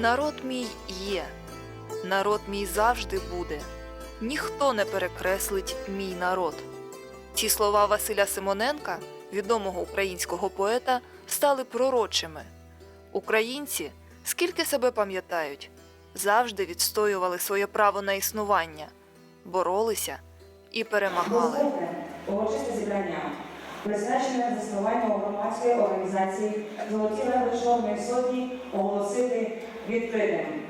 Народ мій є, народ мій завжди буде. Ніхто не перекреслить мій народ. Ці слова Василя Симоненка, відомого українського поета, стали пророчими. Українці, скільки себе пам'ятають, завжди відстоювали своє право на існування, боролися і перемагали. Урочисте зібрання, призначене заснування громадської організації Золоті леви Чорної сотні оголосити відкритим.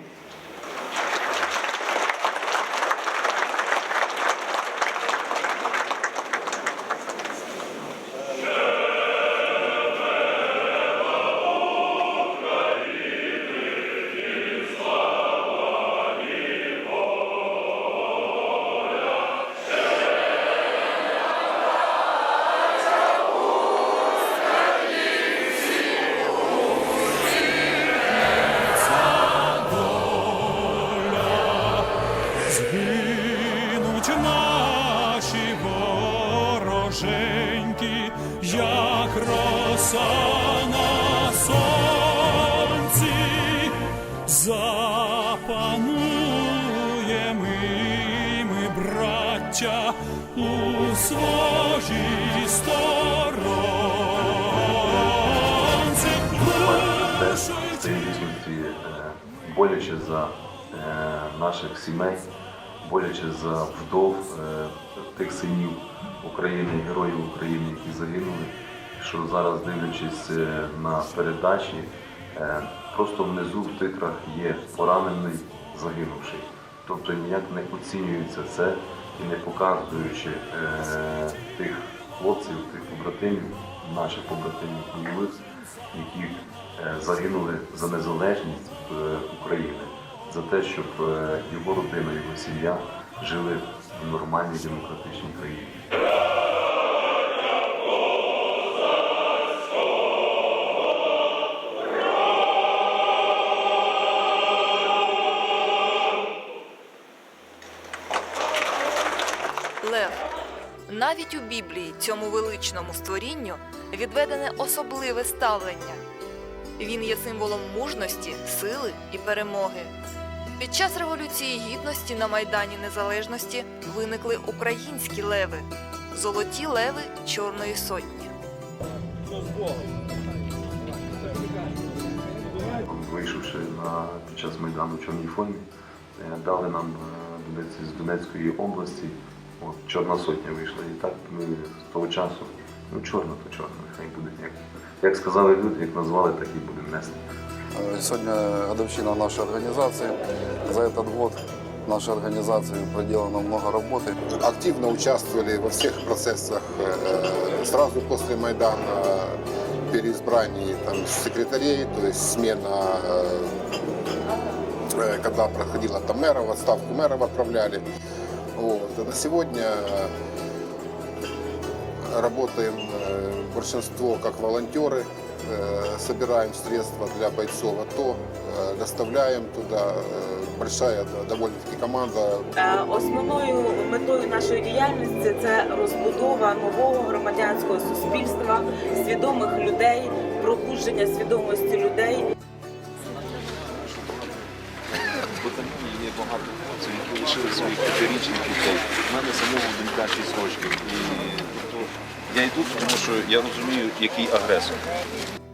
Боляче за е, наших сімей, боляче за вдов е, тих синів України, героїв України, які загинули. Що зараз, дивлячись е, на передачі, просто внизу в титрах є поранений, загинувший. Тобто ніяк не оцінюється це і не показуючи тих хлопців, тих побратимів, наших побратимів які загинули за незалежність е, України, за те, щоб е, його родина, його сім'я жили в нормальній демократичній країні. Навіть у Біблії цьому величному створінню відведене особливе ставлення. Він є символом мужності, сили і перемоги. Під час Революції Гідності на Майдані Незалежності виникли українські леви золоті леви Чорної Сотні. Вийшовши на під час майдану в чорній формі, е, дали нам е, з Донецької області. От, Чорна сотня вийшла. І так ми з того часу, ну чорна, то чорна, нехай буде. Як, як сказали люди, як назвали, так і будемо нести. Э, Сегодня годовщина нашей организации. За этот год нашей организации проделано много работы. активно участвовали во всех процессах э, сразу после Майдана, переизбрании там, секретарей, то есть смена, э, э, когда проходила там мэра, в отставку мэров отправляли. Вот. А на сегодня работаем э, большинство как волонтеры, э, собираем средства для бойцов АТО, э, доставляем туда. Э, Большая да, довольно-таки команда, Е, Основною метою нашої діяльності це розбудова нового громадянського суспільства, свідомих людей, пробудження свідомості людей. П'ятирічних дітей. У мене самого донька 6 років. І тобто я йду, тому що я розумію, який агресор.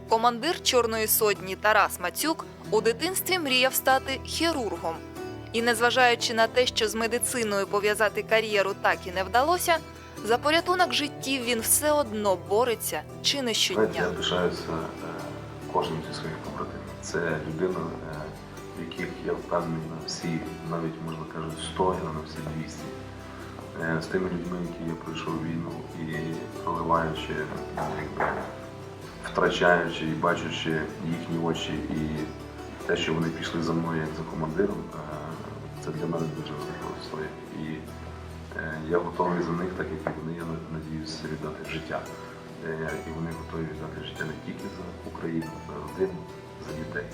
Командир Чорної сотні Тарас Мацюк у дитинстві мріяв стати хірургом. І незважаючи на те, що з медициною пов'язати кар'єру так і не вдалося, за порятунок життів він все одно бореться чи не щодня. я пишаюся е, кожним зі своїх побратимів. Це людина, е, яких я впевнений на всі, навіть можна кажуть, 100, а на всі 200. Е, З тими людьми, які я пройшов війну і проливаючи, ну, втрачаючи і бачачи їхні очі і те, що вони пішли за мною як за командиром, е, це для мене дуже велика історія. І е, я готовий за них, так як і вони, я надіюся, віддати життя. І вони готові віддати життя не тільки за Україну, за родину, за дітей.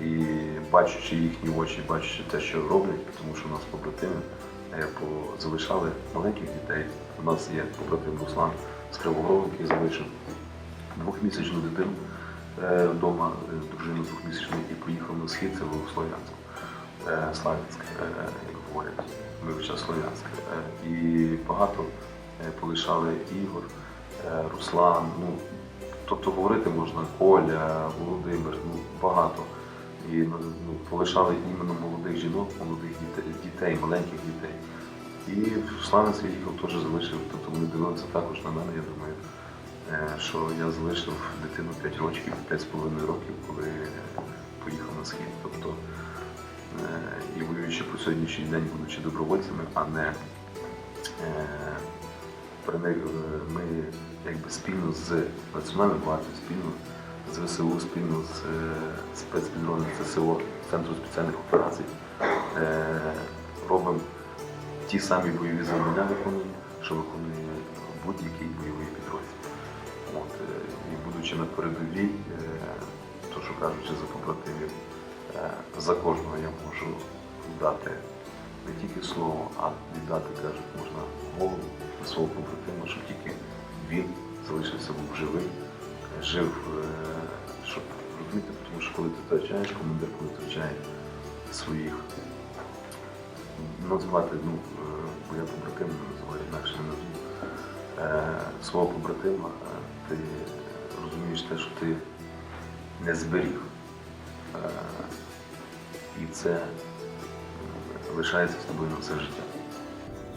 І бачачи їхні очі, бачачи те, що роблять, тому що у нас побратими залишали маленьких дітей. У нас є побратим Руслан з Кривого який залишив двохмісячну дитину е, вдома е, дружину двохмісячну і поїхав на схід, це був Слов'янськ. Е, Славянськ, як говорять, ми Слов'янськ. І багато полишали Ігор, Руслан, ну, тобто говорити можна Коля, Володимир, ну, багато. І ну, полишали іменно молодих жінок, молодих дітей, маленьких дітей. І в Славянськ я теж залишив, тобто вони дивилися також на мене, я думаю, е, що я залишив дитину 5 років, 5,5 років, коли поїхав на схід. Тобто, е, і воюючи по сьогоднішній день, будучи добровольцями, а не е, е, ми якби спільно з Національною гвардією, спільно з ВСУ, спільно з е, спецпідрозділом ЦСО, Центру спеціальних операцій, е, робимо ті самі бойові завдання виконуємо, що виконує будь-який бойовий підрозділ. От, е, і будучи на передовій, то що кажучи за побратимів, за кожного я можу дати не тільки слово, а віддати, кажуть, можна голову свого побратима, щоб тільки він залишився був живий, жив, е, щоб розуміти, тому що коли ти втрачаєш, командир, коли втрачає своїх назвати, ну, е, бо я побратим називаю інакше не назву. Е, свого побратима, ти розумієш те, що ти не зберіг. І це лишається з тобою на все життя.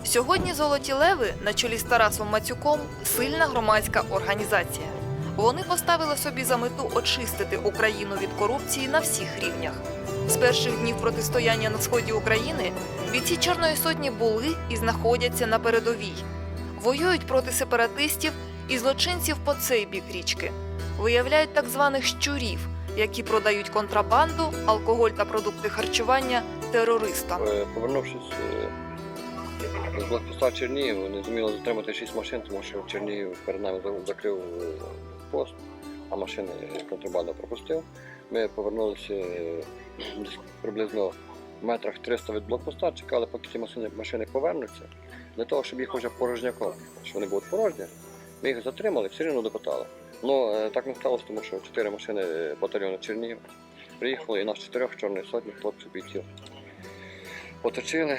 Сьогодні золоті леви на чолі з Тарасом Мацюком сильна громадська організація. Вони поставили собі за мету очистити Україну від корупції на всіх рівнях. З перших днів протистояння на сході України бійці Чорної сотні були і знаходяться на передовій. Воюють проти сепаратистів і злочинців по цей бік річки. Виявляють так званих щурів, які продають контрабанду, алкоголь та продукти харчування терористам. Е, Повернувшись е, з блокпоста Чернігів, не зуміли затримати шість машин, тому що Чернігів перед нами закрив е, пост, а машини контрабанда пропустив. Ми повернулися е, приблизно в метрах 300 від блокпоста, чекали, поки ті машини, повернуться, для того, щоб їх вже порожняком, що вони будуть порожні. Ми їх затримали, все рівно допитали. Ну е, так не сталося, тому що чотири машини батальйону Чернігів приїхали і нас чотирьох чорної сотні хлопців бійців оточили.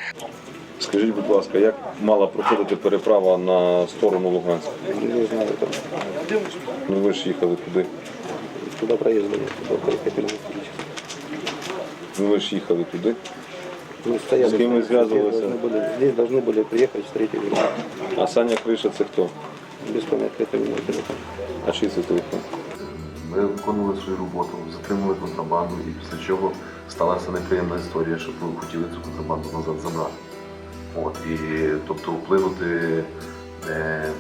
Скажіть, будь ласка, як мала проходити переправа на сторону Луганська? Не знаю, там, Ну ви ж їхали туди. куда проезд были, куда проехать не могли. Ну ви ж їхали туди. Мы стояли. С кем вы здесь связывались? должны были- Здесь должны были приехать, встретить меня. А Саня Криша це хто? Без памятки это мой телефон. А чий це телефон? Ми виконували свою роботу, затримали контрабанду, і після чого сталася неприємна історія, що ви хотіли цю контрабанду назад забрати. От, і, тобто вплинути е, е,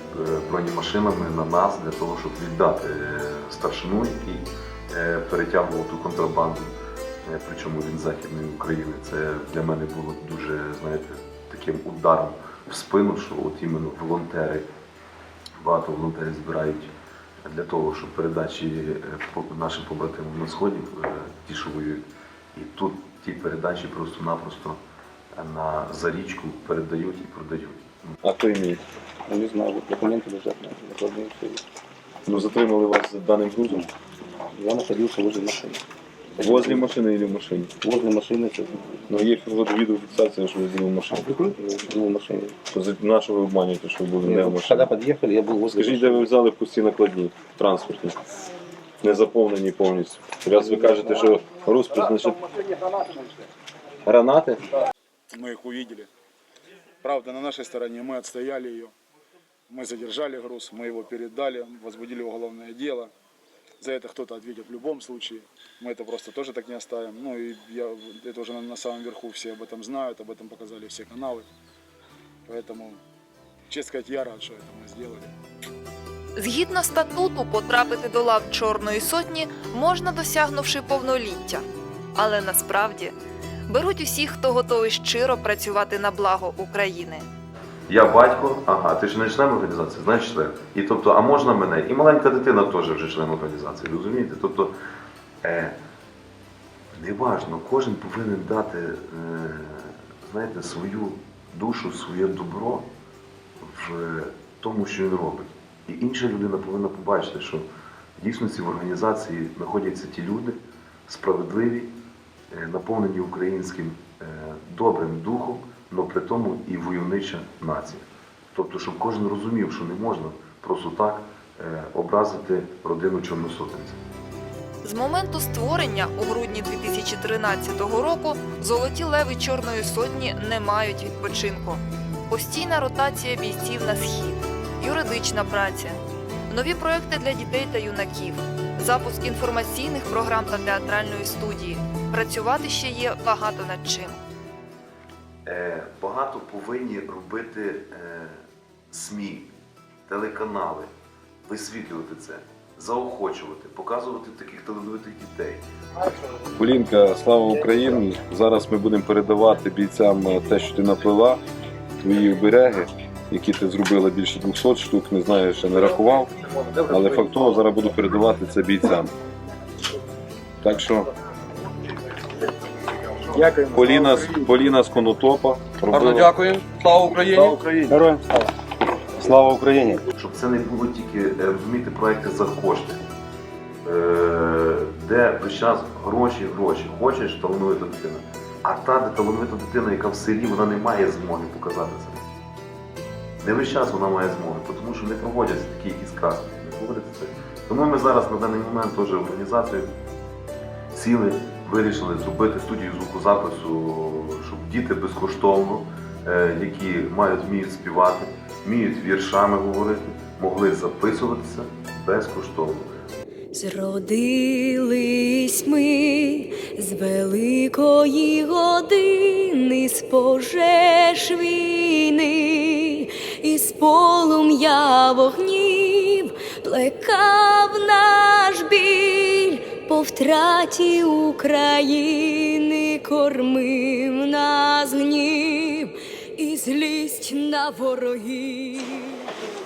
бронемашинами на нас для того, щоб віддати е, старшину, який е, перетягував ту контрабанду, е, причому він з Західної України. Це для мене було дуже, знаєте, таким ударом в спину, що от іменно волонтери, багато волонтерів збирають для того, щоб передачі е, нашим побратимам на сході, ті, що воюють, і тут ті передачі просто-напросто на за річку передають і продають. А хто іміє? Ну, Не знаю, вот документы лежат на накладные все. Ну затримали вас з даним грузом. Я находился возле машины. Возле машини или в машині? Возле машины, это, Ну є відеофіксація, що ви були в машині. ну, в машине. То за- на що ви обманюєте, що ви були не в Нет, машині? Когда подъехали, я был возле Скажіть, де ви взяли пусті накладні транспортні? Не заповнені повністю. Раз ви кажете, що груз призначив гранати, Мы их увидели. Правда, на нашей стороне мы отстояли ее. Мы задержали груз, мы его передали, возбудили уголовное дело. За это кто-то ответит в любом случае. Мы это просто тоже так не оставим. Ну и я, это уже на, на самом верху все об этом знают, об этом показали все каналы. Поэтому, честно сказать, я рад, что это мы сделали. Згідно статуту, потрапити до лав Чорної сотні можна досягнувши повноліття. Але насправді беруть усіх, хто готовий щиро працювати на благо України. Я батько, ага, ти ж не член організації, знаєш член. І тобто, а можна мене? І маленька дитина теж вже член організації, розумієте? Тобто, е, неважно, кожен повинен дати, е, знаєте, свою душу, своє добро в тому, що він робить. І інша людина повинна побачити, що В дійсності в організації знаходяться ті люди справедливі, е, наповнені українським е, добрим духом, але при тому і войовнича нація. Тобто, щоб кожен розумів, що не можна просто так е, образити родину чорносотенця. З моменту створення у грудні 2013 року золоті леви Чорної сотні не мають відпочинку. Постійна ротація бійців на схід, юридична праця, нові проекти для дітей та юнаків, запуск інформаційних програм та театральної студії. Працювати ще є багато над чим. Е, багато повинні робити е, СМІ, телеканали, висвітлювати це, заохочувати, показувати таких талановитих дітей. Полінка, слава Україні! Зараз ми будемо передавати бійцям е, те, що ти наплела, твої обереги, які ти зробила більше 200 штук, не знаю, ще не рахував, але фактово зараз буду передавати це бійцям. Так що Поліна, з- Поліна з Конотопа. робила- дякую. Слава Україні! Слава Україні! Героям слава! Слава Україні! Щоб це не було тільки е, розумієте, проекти за кошти, е, де весь час гроші, гроші. Хочеш талановита дитина. А та де талановита дитина, яка в селі, вона не має змоги показати це. Не весь час вона має змоги, тому що не проводяться такі якісь краски, не проводяться. Тому ми зараз на даний момент теж організацію сіли, вирішили зробити студію звукозапису, щоб діти безкоштовно, е, які мають вміють співати, вміють віршами говорити, могли записуватися безкоштовно. Зродились ми з великої години, з пожеж війни, полум'я вогнів плекав наш біль по втраті України, кормив нас гнів і злість на ворогів.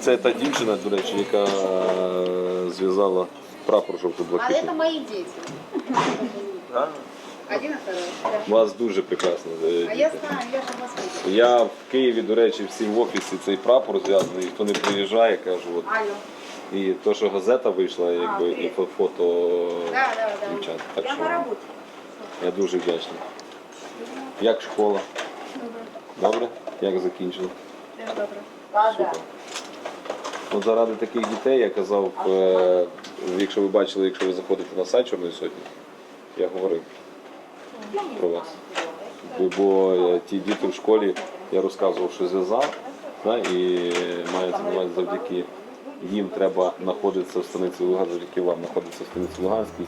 Це та дівчина, до речі, яка е, зв'язала прапор жовто-блакитний. мои дети. Один и второй. У вас дуже прекрасно. е, А я знаю, я же в Москве. Я в Києві, до речі, всім в офісі цей прапор зв'язаний, хто не приїжджає, кажу, от. Алло. І то, що газета вийшла, якби, і фо- фото Да, да, да. дівчат. Так Я що на работе. я дуже вдячний. Як школа? Добре? Як закінчили? Супер. От заради таких дітей я казав, е, якщо ви бачили, якщо ви заходите на сайт Чорної сотні, я говорив про вас. Бо е, ті діти в школі, я розказував, що зв'язав, і мається на завдяки їм треба знаходитися в станиці Луганській, завдяки вам знаходитися в станиці Луганській.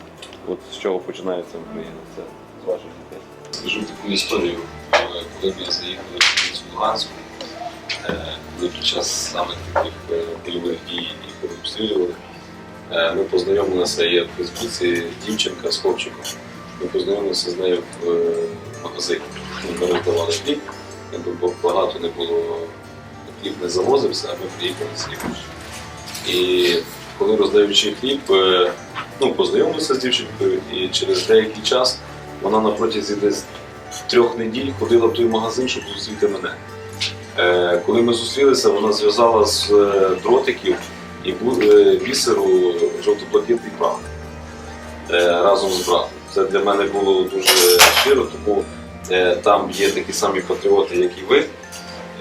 От з чого починається Україна, це з ваших дітей. Скажу таку історію, Е, коли ми заїхали в станицю Луганську, е, коли під час саме таких е, бойових дій і обстрілювали, е, ми познайомилися є в Фейсбуці дівчинка з хлопчиком. Ми познайомилися з нею в е, магазині. Ми роздавали хліб, бо багато не було, хліб не завозився, а ми приїхали з хлібом. І коли роздаючи хліб, е, ну, познайомилися з дівчинкою, і через деякий час вона на протязі десь трьох неділь ходила в той магазин, щоб зустріти мене. Е, коли ми зустрілися, вона зв'язала з дротиків і бісеру жовто-блакитний прах разом з братом. Це для мене було дуже щиро, тому е, там є такі самі патріоти, як і ви.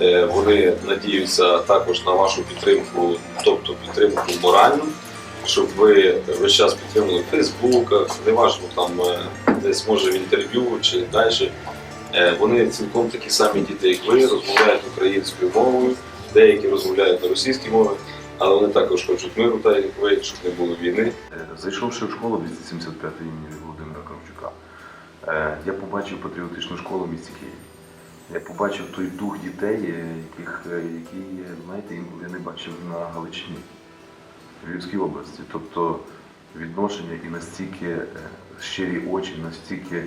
Е, Вони надіються також на вашу підтримку, тобто підтримку моральну, щоб ви весь час підтримували в Фейсбуках, неважно там е, десь може в інтерв'ю чи далі. Вони цілком такі самі діти, як ви, розмовляють українською мовою, деякі розмовляють на російській мові, але вони також хочуть миру, так як ви, щоб не було війни. Зайшовши в школу 275 імені я побачив патріотичну школу в місті Києві. Я побачив той дух дітей, е, яких, е, які, е, знаєте, я не бачив на Галичині, в Львівській області. Тобто відношення і настільки е, щирі очі, настільки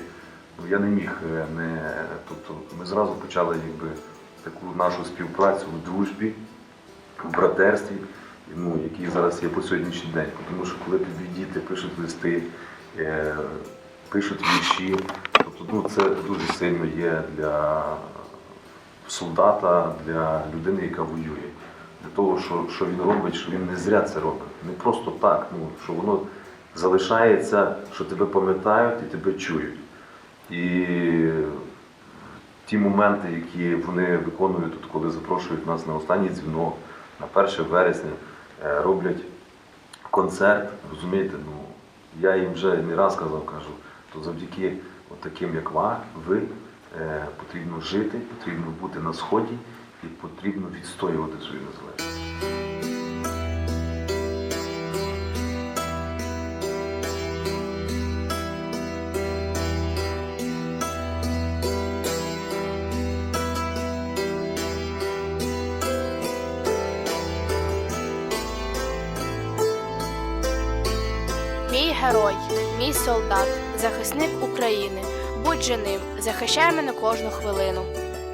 ну, я не міг е, не. Тобто ми зразу почали якби, таку нашу співпрацю в дружбі, в братерстві, ну, який зараз є по сьогоднішній день. Тому що коли тобі діти пишуть листи, е, пишуть вірші, тобто ну, це дуже сильно є для солдата, для людини, яка воює. для того, що, що він робить, що він не зря це робить. Не просто так, ну, що воно залишається, що тебе пам'ятають і тебе чують. І ті моменти, які вони виконують, тут, коли запрошують нас на останній дзвінок, на 1 вересня, е, роблять концерт, розумієте, ну, я їм вже не раз казав, кажу, то завдяки таким, як ви, е, потрібно жити, потрібно бути на сході і потрібно відстоювати свою незалежність. Захисник України. Будь же ним, захищай мене кожну хвилину.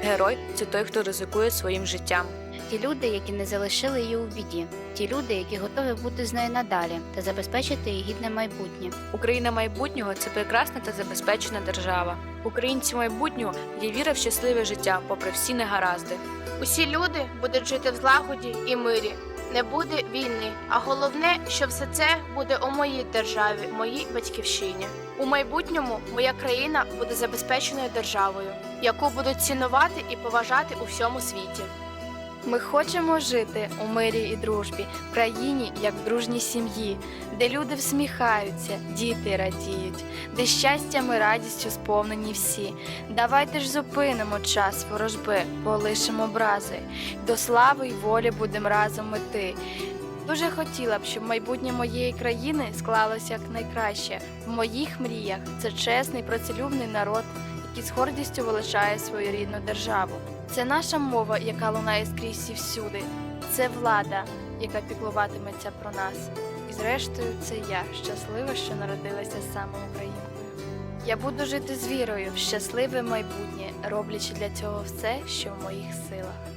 Герой це той, хто ризикує своїм життям. Ті люди, які не залишили її у біді, ті люди, які готові бути з нею надалі та забезпечити її гідне майбутнє. Україна майбутнього це прекрасна та забезпечена держава. Українці майбутнього є віра в щасливе життя, попри всі негаразди. Усі люди будуть жити в злагоді і мирі. Не буде війни, а головне, що все це буде у моїй державі, моїй батьківщині. У майбутньому моя країна буде забезпеченою державою, яку будуть цінувати і поважати у всьому світі. Ми хочемо жити у мирі і дружбі, в країні, як в дружній сім'ї, де люди всміхаються, діти радіють, де щастям і радістю сповнені всі. Давайте ж зупинимо час ворожби, полишимо образи, до слави й волі будемо разом іти. Дуже хотіла б, щоб майбутнє моєї країни склалося як найкраще. В моїх мріях це чесний, працелюбний народ, який з гордістю величає свою рідну державу. Це наша мова, яка лунає скрізь і всюди. Це влада, яка піклуватиметься про нас. І зрештою, це я щаслива, що народилася саме українкою. Я буду жити з вірою в щасливе майбутнє, роблячи для цього все, що в моїх силах.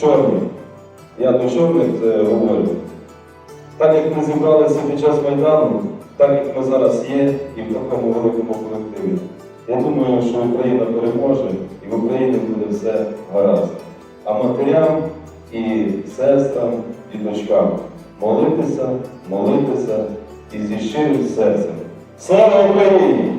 Чорні. Я до чорних це говорю. Так як ми зібралися під час Майдану, так як ми зараз є і в такому великому колективі. Я думаю, що Україна переможе і в Україні буде все гаразд. А матерям і сестрам, і дочкам молитися, молитися і зі щирим серцем. Слава Україні!